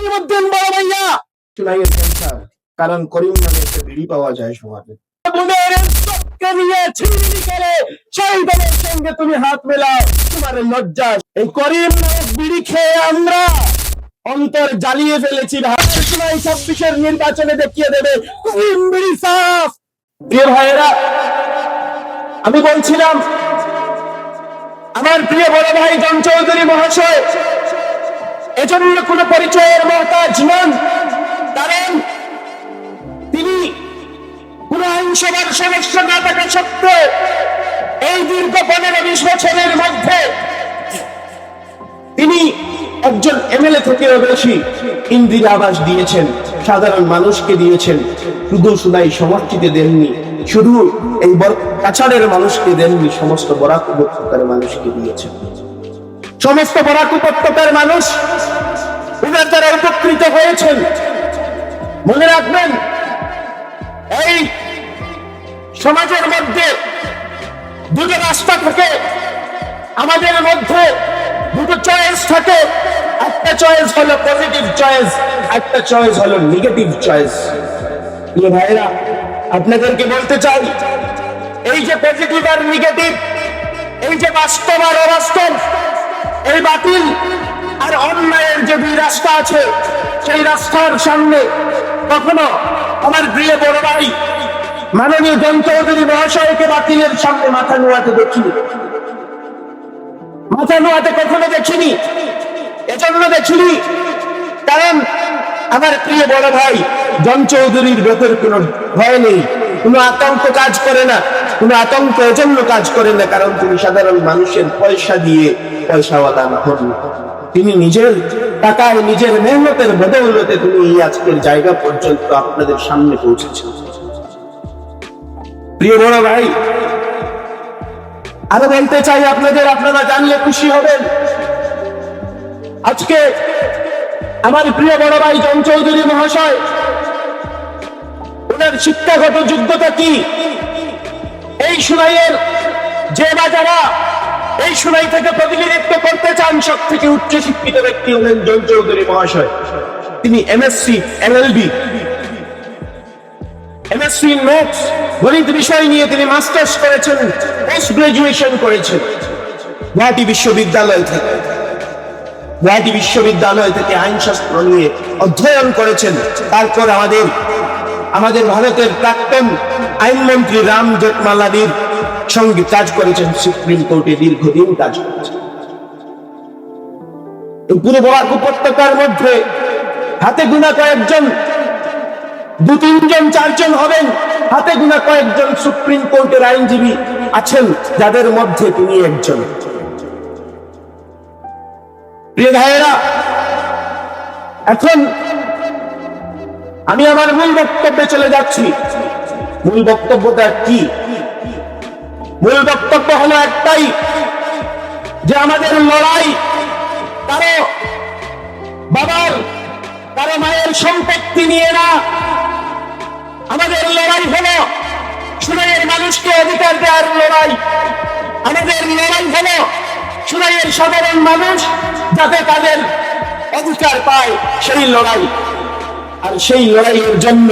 করিমউদ্দিন বড় ভাইয়া। চুলাইয়ের ক্যান্সার কারণ করিম নামে একটা বিড়ি পাওয়া যায় সমাজে সঙ্গে তুমি হাত মেলাও তোমার লজ্জা। এই করিম বিড়ি খেয়ে আমরা অন্তর জ্বালিয়ে ফেলেছি ছাব্বিশের নির্বাচনে দেখিয়ে দেবে করিম বিড়ি সাফ। প্রিয় ভাইয়েরা আমি বলছিলাম আমার প্রিয় বড় ভাই জন চৌধুরী মহাশয় এজন্য কোনো পরিচয়ের সদস্য না থাকা সত্ত্বেও এই দীর্ঘ পনেরো বিশ বছরের মধ্যে তিনি একজন এমএলএ থেকেও বেশি ইন্দিরা আবাস দিয়েছেন, সাধারণ মানুষকে দিয়েছেন। শুধু শুধাই সমষ্টিতে দেননি, শুধু এই কাছাড়ের মানুষকে দেননি, সমস্ত বরাক উপত্যকার মানুষকে দিয়েছেন। সমস্ত বরাক উপত্যকার মানুষ উনার দ্বারা উপকৃত হয়েছেন, মনে রাখবেন, এই সমাজের মধ্যে দুটো রাস্তা থাকে। আমাদের মধ্যে দুটো চয়েস থাকে। একটা চয়েস হলো পজিটিভ চয়েস একটা চয়েস হলো নেগেটিভ চয়েস ভাইরা আপনাদেরকে বলতে চাই, এই যে পজিটিভ আর নেগেটিভ এই যে বাস্তব আর অবাস্তব, এই বাতিল আর অন্যায়ের যে দুই রাস্তা আছে, সেই রাস্তার সামনে কখনো আমার প্রিয় বড় ভাই মাননীয় জন মহাশয়কে বাতিলের সামনে মাথা নোয়াতে দেখিনি মাথা নোয়াতে কখনো দেখিনি, এজন্য দেখিনি। কারণ আমার প্রিয় বড় ভাই জন চৌধুরীর ভেতর কোনো ভয় নেই, কোনো আতঙ্ক কাজ করে না, কোনো আতঙ্ক এজন্য কাজ করে না, কারণ তিনি সাধারণ মানুষের পয়সা দিয়ে পয়সাওয়ালা না হন তিনি নিজের টাকায়, নিজের মেহনতের বদৌলতে তিনি এই আজকের জায়গা পর্যন্ত আপনাদের সামনে পৌঁছেছেন। প্রিয় বড় ভাই, আরও বলতে চাই আপনাদের, আপনারা জানলে খুশি হবেন। আজকে আমার প্রিয় বড় ভাই জন চৌধুরী মহাশয়, ওনার শিক্ষাগত যোগ্যতা কি? এই সুনাইয়ের যে বা যারা এই সুনাই থেকে প্রতিনিধিত্ব করতে চান সব থেকে উচ্চ শিক্ষিত ব্যক্তি হলেন জন চৌধুরী মহাশয়। তিনি এমএসসি এলএলবি এমএসসি ম্যাথস গণিত বিষয় নিয়ে তিনি মাস্টার্স করেছেন পোস্ট গ্রাজুয়েশন করেছেন। গুয়াহাটি বিশ্ববিদ্যালয় থেকে। গুয়াহাটি বিশ্ববিদ্যালয় থেকে আইনশাস্ত্র নিয়ে অধ্যয়ন করেছেন। তারপর আমাদের আমাদের ভারতের প্রাক্তন আইনমন্ত্রী রাম জেঠমালানির সঙ্গে কাজ করেছেন, সুপ্রিম কোর্টে দীর্ঘদিন কাজ করেছেন। পুরো বরাক উপত্যকার মধ্যে হাতে গুনা কয়েকজন দু তিনজন, চারজন হবেন। হাতে গুনা কয়েকজন সুপ্রিম কোর্টের আইনজীবী আছেন, যাদের মধ্যে তিনি একজন। প্রিয় ভাইয়েরা, এখন আমি আমার মূল বক্তব্যে চলে যাচ্ছি। মূল বক্তব্যটা কি? মূল বক্তব্য হলো একটাই, যে আমাদের লড়াই কারও বাবার, কারও মায়ের সম্পত্তি নিয়ে না মানুষকে অধিকার দেওয়ার লড়াই। আমাদের লড়াই হলো সুনাইয়ের সাধারণ মানুষ যাতে তাদের অধিকার পায় সেই লড়াই। আর সেই লড়াইয়ের জন্য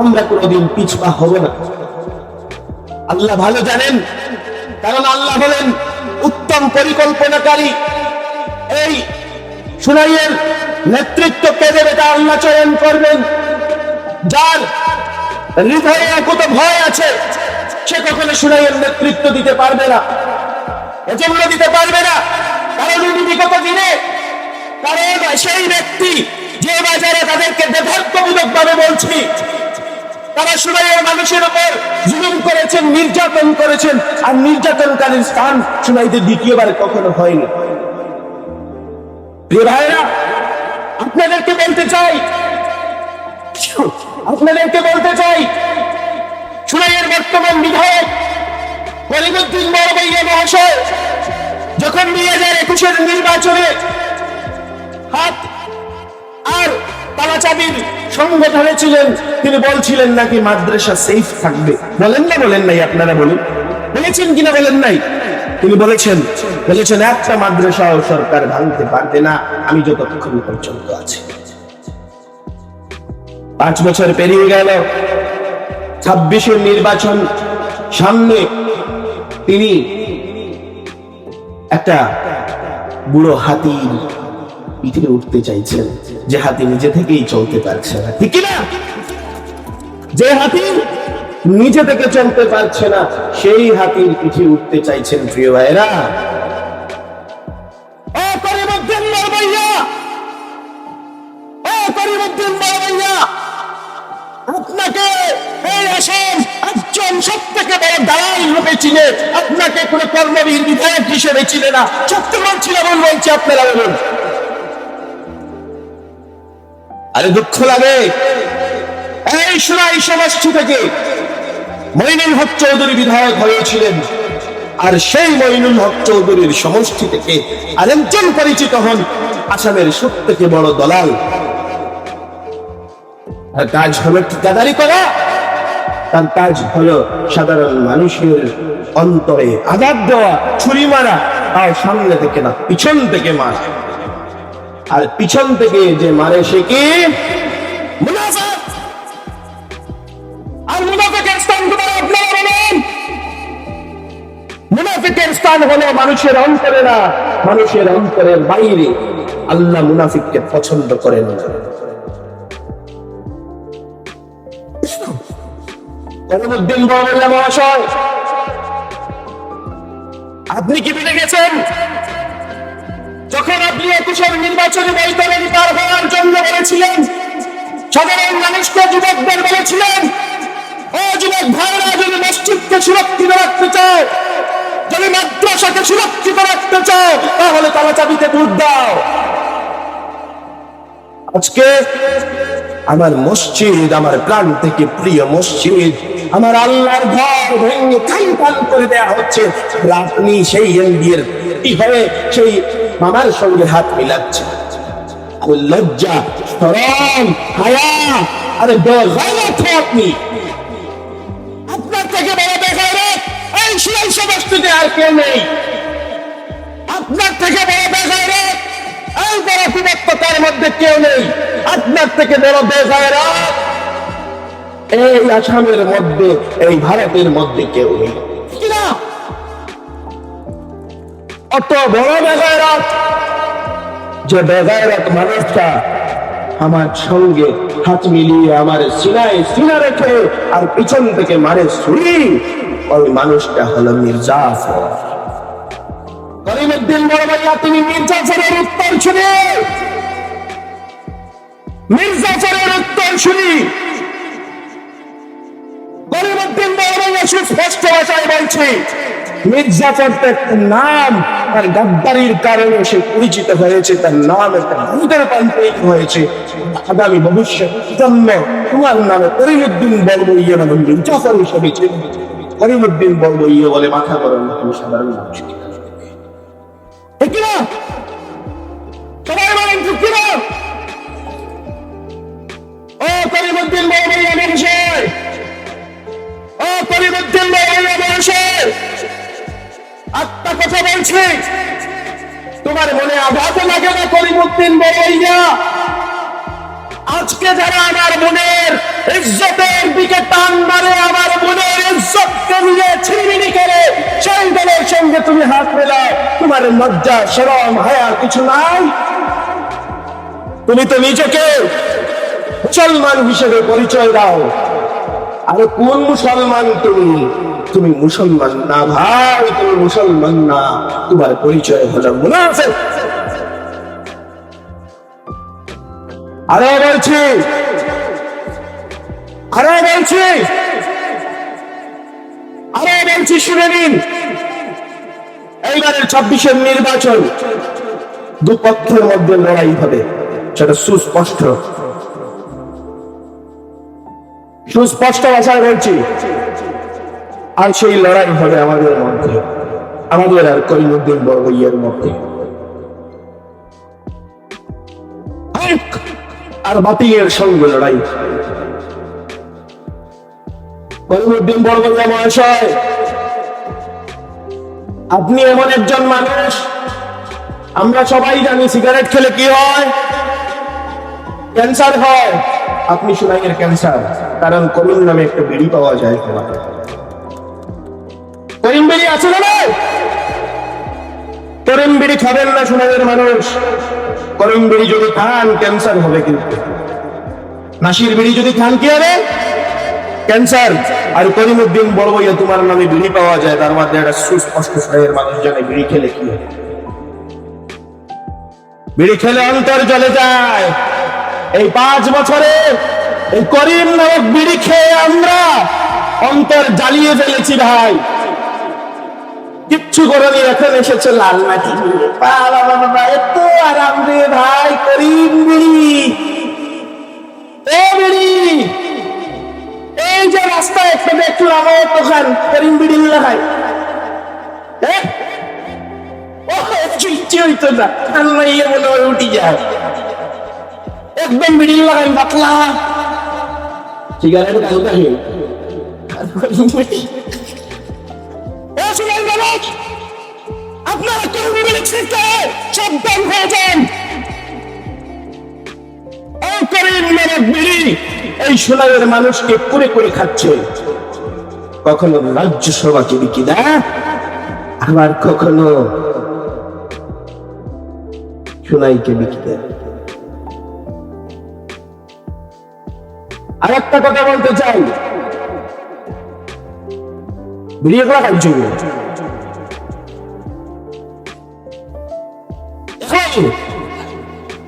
আমরা কোনোদিন পিছপা হব না। আল্লাহ ভালো জানেন, কারণ আল্লাহ হলেন উত্তম পরিকল্পনাকারী। এই সুনাইয়ের নেতৃত্ব কে দেবে তা আল্লাহ চয়ন করবেন। যার হৃদয়ে কত ভয় আছে সে কখনো সুনাইয়ের নেতৃত্ব দিতে পারবে না। এজন্য দিতে পারবে না। কারণ উনি বিগত দিনে, কারণ সেই ব্যক্তি যে বাজারে তাদেরকে বেধর্কমূলক ভাবে বলছি, তারা সুনাইয়ের মানুষের উপর জুলুম করেছেন, নির্যাতন করেছেন, আর নির্যাতনকারীর স্থান সুনাইদের দ্বিতীয়বার কখনো হয়নি। প্রিয় ভাইরা আপনাদেরকে বলতে চাই, আপনাদেরকে বলতে চাই বর্তমান বিধায়ক করিমুদ্দিন বড়বাইয়া মহাশয়, যখন দুই হাজার একুশের নির্বাচনে হাত আর তালাচাবির সংগঠনে ছিলেন, তিনি বলছিলেন নাকি মাদ্রাসা সেফ থাকবে। বলেন না, বলেন নাই, আপনারা বলুন। বলেছেন কিনা বলেন নাই? তিনি বলেছেন বলেছেন, একটা সরকার ভাঙতে পারবে না। আমি যতক্ষণ পর্যন্ত আছি। পাঁচ বছর পেরিয়ে গেল ছাব্বিশের নির্বাচন সামনে তিনি একটা বুড়ো হাতির পিঠে উঠতে চাইছেন। যে হাতি নিজে থেকেই চলতে পারছে না। ঠিক না যে হাতি নিজে থেকে চলতে পারছে না, সেই হাতির পিঠে উঠতে চাইছেন প্রিয় ভাইরা আপনাকে আসাম একজন সব থেকে বড় দালাল রূপে চিনে, আপনাকে কর্মবীর, বিধায়ক হিসেবে চিনে না। চট্টগ্রাম ছিল এমন আপনারা বলুন। আরে দুঃখ লাগে। এই সমষ্টি থেকে হক চৌধুরী বিধায়ক হয়েছিলেন আর সেই মইনুল হক চৌধুরীর সমষ্টি থেকে আরেকজন পরিচিত হন আসামের সব থেকে বড় দলাল। কাজ হলো ঠিকাদারি করা। তার কাজ হলো সাধারণ মানুষের অন্তরে আঘাত দেওয়া, ছুরি মারা, আর সামনে থেকে না, পিছন থেকে মারা। আর পিছন থেকে যে মারে সে কি? মুনাফিকের স্থান হলো মানুষের অন্তরে না, মানুষের অন্তরের বাইরে। আল্লাহ মুনাফিককে পছন্দ করেন না। করিমুদ্দিন বড়বল্লা মহাশয়। আপনি কি পেরে গেছেন? যখন আপনি একুশের নির্বাচনী বৈতরণী পার হওয়ার জন্য বলেছিলেন, সাধারণ মানুষকে যুবকদের বলেছিলেন, ও যুবক ভাইরা, যদি মসজিদকে সুরক্ষিত রাখতে চাও, যদি মাদ্রাসাকে সুরক্ষিত রাখতে চাও, তাহলে তালা চাবিতে ভোট দাও। আজকে আমার মসজিদ আমার প্রাণ থেকে প্রিয় মসজিদ। আমার আল্লাহর ঘর ভেঙে খান খান করে দেয়া হচ্ছে। আপনি সেই এনডিএর কি হয়ে সেই মামার সঙ্গে হাত মিলাচ্ছে লজ্জা হায়া, আরে আপনি। আপনার থেকে বড় এই সমষ্টিতে আর কেউ নেই। আপনার থেকে বড় এই বড় মধ্যে কেউ নেই। আপনার থেকে বড় বেগায়ত এই আসামের মধ্যে, এই ভারতের মধ্যে কেউ নেই। অত বড় বেগায়ত যে বেগায়ত মানুষটা আমার সঙ্গে হাত মিলিয়ে আমার সিনায় সিনা রেখে আর পিছন থেকে মারে ছুরি, ওই মানুষটা হলো মির্জাফর করিমুদ্দিন বড় ভাইয়া তুমি মির্জাফরের উত্তর শুনে। মির্জাফরের উত্তর শুনি। করিমুদ্দিন বড় ভাইয়া সুস্পষ্ট ভাষায় বলছি মির্জাফর তো একটা নাম আর গাদ্দারির কারণে সে পরিচিত হয়েছে, তার নাম একটা ভূতের পান্তিক হয়েছে। আগামী ভবিষ্যৎ জন্ম তোমার নামে করিমুদ্দিন বলব ইয়ে নামে মির্জাফর হিসেবে করিমুদ্দিন বলব ইয়ে বলে মাথা করেন তুমি সাধারণ মানুষ। ঠিক সবাই বলেন ঠিক ও করিমুদ্দিন ইয়ে মহাশয় ও করিমুদ্দিন ইয়ে মহাশয় আত্মা কথা বলছি। তোমার মনে আঘাত লাগে না করিমুদ্দিন বড়ইয়া আজকে যারা আমার মনের ইজ্জতের দিকে টান মারে, আমার মনের নিয়ে ছিনিমিনি করে। সেই দলের সঙ্গে তুমি হাত মেলাও, তোমার লজ্জা, শরম, হায়া কিছু নাই। তুমি তো নিজেকে মুসলমান হিসেবে পরিচয় দাও। আরে কোন মুসলমান তুমি? তুমি মুসলমান না ভাই, তুমি মুসলমান না। তোমার পরিচয় হলো মুনাফিক। আরে বলছি আরে বলছি আরে বলছি শুনে নিন। এইবারের ছাব্বিশের নির্বাচন দুপক্ষের মধ্যে লড়াই হবে। সেটা সুস্পষ্ট। সুস্পষ্ট ভাষায় বলছি, আর সেই লড়াই হবে আমাদের মধ্যে। আমাদের আর করিমুদ্দিন বড়বইয়ের মধ্যে। আর বাতিলের সঙ্গে লড়াই। মহাশয়। আপনি এমন একজন মানুষ, আমরা সবাই জানি সিগারেট খেলে কি হয়? ক্যান্সার হয়। আপনি সুনাইয়ের ক্যান্সার, কারণ করিম নামে একটা বিড়ি পাওয়া যায় করিম বিড়ি আছে না করিম বিড়ি খাবেন না মানুষ। করিম বিড়ি যদি খান, ক্যান্সার হবে কিন্তু। নাসির বিড়ি যদি খান, কি হবে? ক্যান্সার। আর করিমউদ্দিন বড় ভাইয়া তোমার নামে বিড়ি পাওয়া যায়, তার মধ্যে একটা সুস্পষ্ট শরীরের মানুষ জানে, বিড়ি খেলে কি হয়? বিড়ি খেলে অন্তর চলে যায়। এই পাঁচ বছরে এই করিম নামক বিড়ি খেয়ে আমরা অন্তর জ্বালিয়ে ফেলেছি ভাই। কিচ্ছু করেনি, এখন এসেছে লাল মাটি। এত আরাম রে ভাই, করিম বিড়ি। এ বিড়ি রাস্তায় একটা দেখলাম ও দোকান করিম বিড়ি হইতো না? কান মনে উঠি যায়। একদম বিড়ি লাগাই পাতলা। সিগারেট আপনারা সাবধান হয়ে যান। এই করিম বিড়ি। এই সোনারের মানুষকে করে করে খাচ্ছে? কখনো রাজ্যসভাকে বিকি দেয়, আবার কখনো সোনাইকে বিকি আর একটা কথা বলতে চাই। খাইছো এখন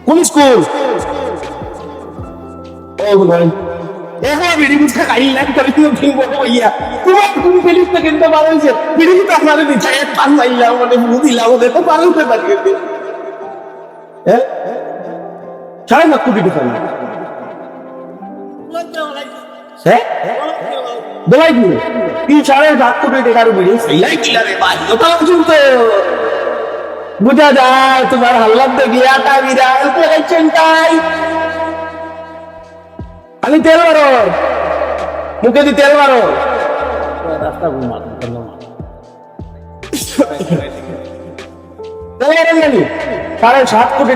কোন স্কুল? ও ভাই বিড়ি বুঝকা খাই না তাহলে তুমি কিনবো ইয়া তোমার কোন ফেলিস তো কিনতে পারো যে বিড়ি তো আপনারে দিচ্ছে এক পান মাইলাম মানে বুঝিলাম ওদের তো পারো তো পারি হ্যাঁ সাড়ে সাত কোটি টাকা হ্যাঁ দোলাই দিল তিন সাড়ে সাত কোটি টাকার বিড়ি? সেইলাই কিলারে ভাই, ওটা শুনতো বুঝা যায়, তোমার হাল্লার দেখি বিড়াল লাগাইছেন তাই। খালি তেল মারো। মুখে দি তেল মারো। সাড়ে সাত কোটি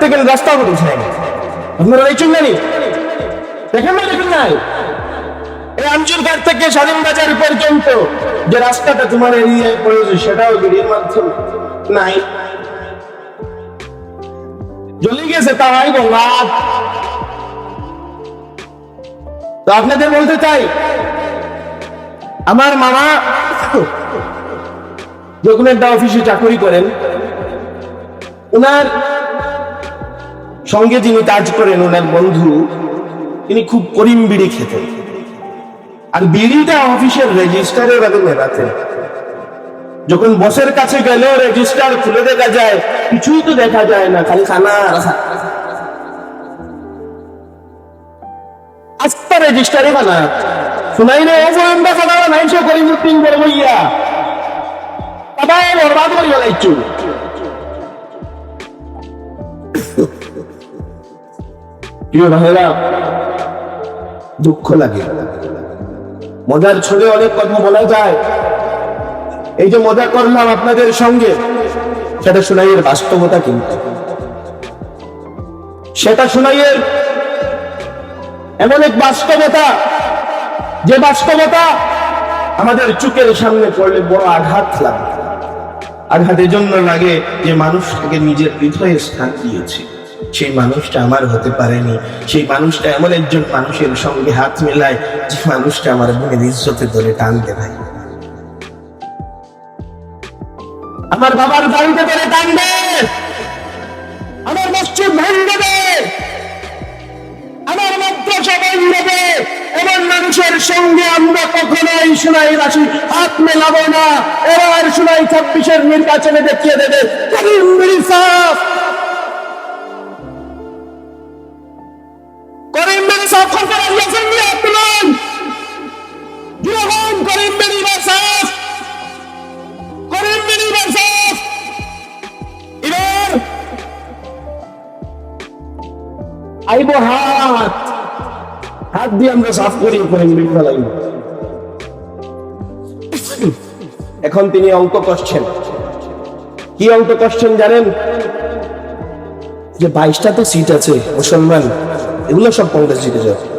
থেকে রাস্তা করেছে দেখেন না, দেখেন নাই? এই থেকে স্বাধীন বাজার পর্যন্ত যে রাস্তাটা তোমার এরিয়ায় পড়েছে, সেটাও বিড়ির মাধ্যমে। নাই। জ্বলে গেছে তারাই বললাম তো আপনাদের বলতে চাই, আমার মামা যখন একটা অফিসে চাকরি করেন ওনার সঙ্গে যিনি কাজ করেন ওনার বন্ধু, তিনি খুব করিম বিড়ি খেতেন। আর বিড়িটা অফিসের রেজিস্টারে রাখে মেলাতেন যখন বসের কাছে গেলেও রেজিস্টার খুলে দেখা যায়, কিছুই তো দেখা যায় না, খালি খানা। আস্তা রেজিস্টারে বানা শুনাই রে ও গোয়েন্দা কথা নাই সে করিমুদ্দিন বলব ইয়া সবাই বরবাদ করি বলাইছু প্রিয় ভাইরা দুঃখ লাগে। মজার ছলে অনেক কথা বলা যায়। এই যে মজা করলাম আপনাদের সঙ্গে, সেটা শোনাইয়ের বাস্তবতা কিন্তু। সেটা শোনাইয়ের এমন এক বাস্তবতা, যে বাস্তবতা আমাদের চুকের সামনে পড়লে বড় আঘাত লাগে। আঘাতের জন্য লাগে যে মানুষটাকে নিজের হৃদয়ে স্থান দিয়েছে। সেই মানুষটা আমার হতে পারেনি। সেই মানুষটা এমন একজন মানুষের সঙ্গে হাত মেলায় যে মানুষটা আমার বোনের ইজ্জতে ধরে টানতে ভাই আমার বাবার বাড়িতে ধরে টানবে। আমার মসজিদ ভেঙে দেবে। আমার মাদ্রাসা বন্ধবে এমন মানুষের সঙ্গে আমরা কখনোই শোনাই রাশি হাত মেলাবো না। এবার শোনাই ছাব্বিশের নির্বাচনে দেখিয়ে দেবে। করিম বিড়ি সাফ করিম বিড়ি সাফ করতে রাজিয়েছেন নি আপনার যখন করিম বিড়ি সাফ করিম বিড়ি এবার আইব হাত। হাত দিয়ে আমরা সাফ করি করিম বিড়ি ফেলাইব এখন তিনি অঙ্ক কষছেন কি অঙ্ক কষছেন জানেন? যে বাইশটা তো সিট আছে, মুসলমান। এগুলো সব কংগ্রেস জিতে যাবে।